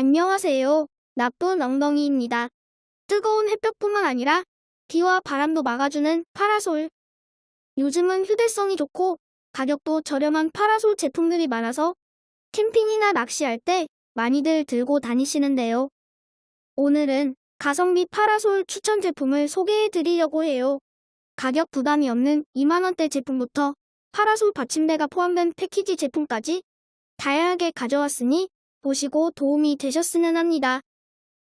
안녕하세요. 나쁜 엉덩이입니다. 뜨거운 햇볕뿐만 아니라 비와 바람도 막아주는 파라솔. 요즘은 휴대성이 좋고 가격도 저렴한 파라솔 제품들이 많아서 캠핑이나 낚시할 때 많이들 들고 다니시는데요. 오늘은 가성비 파라솔 추천 제품을 소개해 드리려고 해요. 가격 부담이 없는 2만원대 제품부터 파라솔 받침대가 포함된 패키지 제품까지 다양하게 가져왔으니 보시고 도움이 되셨으면 합니다.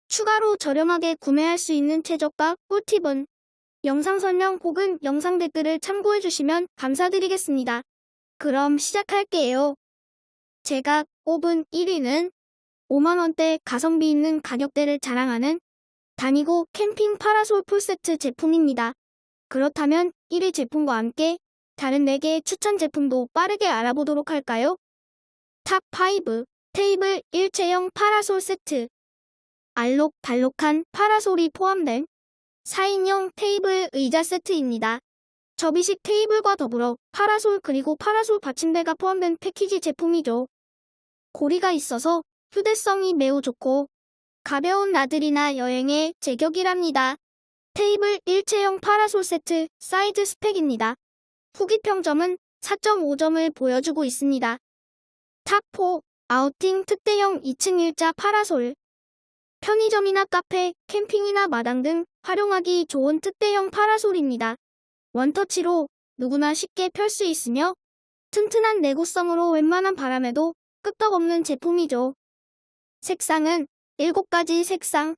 추가로 저렴하게 구매할 수 있는 최저가 꿀팁은 영상 설명 혹은 영상 댓글을 참고해 주시면 감사드리겠습니다. 그럼 시작할게요. 제가 꼽은 1위는 5만원대 가성비 있는 가격대를 자랑하는 다니고 캠핑 파라솔 풀세트 제품입니다. 그렇다면 1위 제품과 함께 다른 4개의 추천 제품도 빠르게 알아보도록 할까요? 탑5 테이블 일체형 파라솔 세트 알록달록한 파라솔이 포함된 4인용 테이블 의자 세트입니다. 접이식 테이블과 더불어 파라솔 그리고 파라솔 받침대가 포함된 패키지 제품이죠. 고리가 있어서 휴대성이 매우 좋고 가벼운 나들이나 여행에 제격이랍니다. 테이블 일체형 파라솔 세트 사이즈 스펙입니다. 후기 평점은 4.5점을 보여주고 있습니다. 탑4 아우팅 특대형 2층 일자 파라솔 편의점이나 카페, 캠핑이나 마당 등 활용하기 좋은 특대형 파라솔입니다. 원터치로 누구나 쉽게 펼 수 있으며 튼튼한 내구성으로 웬만한 바람에도 끄떡없는 제품이죠. 색상은 7가지 색상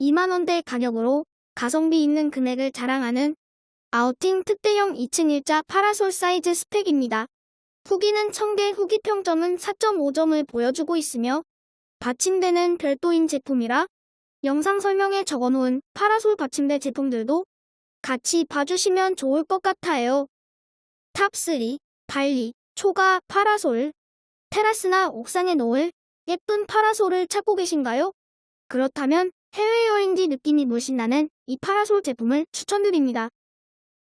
2만원대 가격으로 가성비 있는 금액을 자랑하는 아우팅 특대형 2층 일자 파라솔 사이즈 스펙입니다. 후기는 청개 후기 평점은 4.5점을 보여주고 있으며 받침대는 별도인 제품이라 영상 설명에 적어놓은 파라솔 받침대 제품들도 같이 봐주시면 좋을 것 같아요. 탑3 발리 초가 파라솔 테라스나 옥상에 놓을 예쁜 파라솔을 찾고 계신가요? 그렇다면 해외여행지 느낌이 물씬 나는 이 파라솔 제품을 추천드립니다.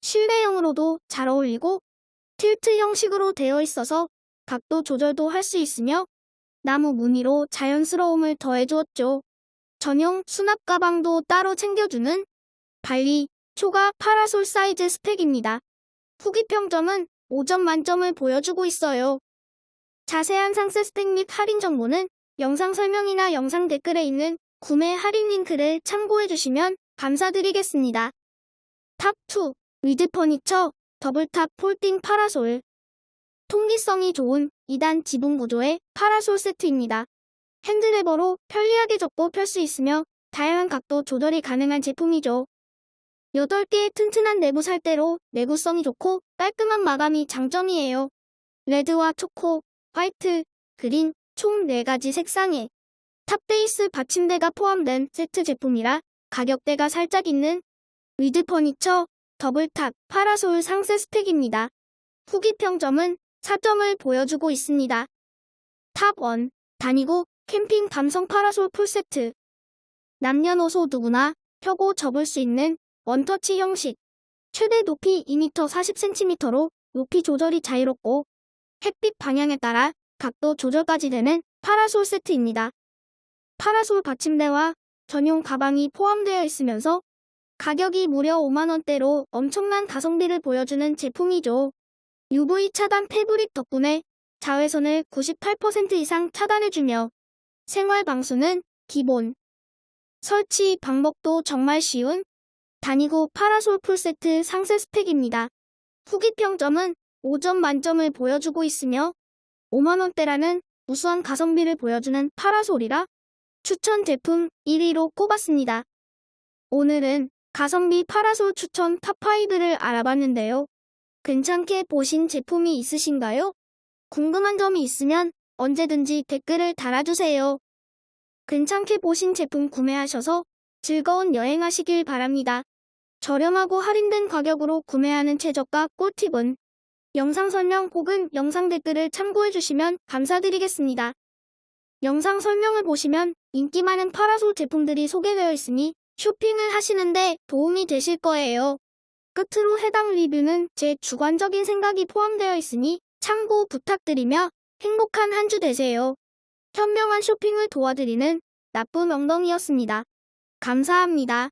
실내용으로도 잘 어울리고 틸트 형식으로 되어 있어서 각도 조절도 할 수 있으며 나무 무늬로 자연스러움을 더해주었죠. 전용 수납 가방도 따로 챙겨주는 발리 초가 파라솔 사이즈 스펙입니다. 후기 평점은 5점 만점을 보여주고 있어요. 자세한 상세 스펙 및 할인 정보는 영상 설명이나 영상 댓글에 있는 구매 할인 링크를 참고해주시면 감사드리겠습니다. 탑2 위드 퍼니처 더블탑 폴딩 파라솔 통기성이 좋은 2단 지붕 구조의 파라솔 세트입니다. 핸드레버로 편리하게 접고 펼 수 있으며 다양한 각도 조절이 가능한 제품이죠. 8개의 튼튼한 내부 살대로 내구성이 좋고 깔끔한 마감이 장점이에요. 레드와 초코, 화이트, 그린 총 4가지 색상의 탑베이스 받침대가 포함된 세트 제품이라 가격대가 살짝 있는 위드 퍼니처 더블탑 파라솔 상세 스펙입니다. 후기 평점은 4점을 보여주고 있습니다. 탑1 다니고 캠핑 감성 파라솔 풀세트 남녀노소 누구나 펴고 접을 수 있는 원터치 형식 최대 높이 2m 40cm로 높이 조절이 자유롭고 햇빛 방향에 따라 각도 조절까지 되는 파라솔 세트입니다. 파라솔 받침대와 전용 가방이 포함되어 있으면서 가격이 무려 5만원대로 엄청난 가성비를 보여주는 제품이죠. UV 차단 패브릭 덕분에 자외선을 98% 이상 차단해주며 생활 방수는 기본. 설치 방법도 정말 쉬운 다니고 파라솔 풀세트 상세 스펙입니다. 후기 평점은 5점 만점을 보여주고 있으며 5만원대라는 우수한 가성비를 보여주는 파라솔이라 추천 제품 1위로 꼽았습니다. 오늘은 가성비 파라솔 추천 탑5를 알아봤는데요. 괜찮게 보신 제품이 있으신가요? 궁금한 점이 있으면 언제든지 댓글을 달아주세요. 괜찮게 보신 제품 구매하셔서 즐거운 여행하시길 바랍니다. 저렴하고 할인된 가격으로 구매하는 최저가 꿀팁은 영상 설명 혹은 영상 댓글을 참고해주시면 감사드리겠습니다. 영상 설명을 보시면 인기 많은 파라솔 제품들이 소개되어 있으니 쇼핑을 하시는데 도움이 되실 거예요. 끝으로 해당 리뷰는 제 주관적인 생각이 포함되어 있으니 참고 부탁드리며 행복한 한 주 되세요. 현명한 쇼핑을 도와드리는 나쁜 엉덩이였습니다. 감사합니다.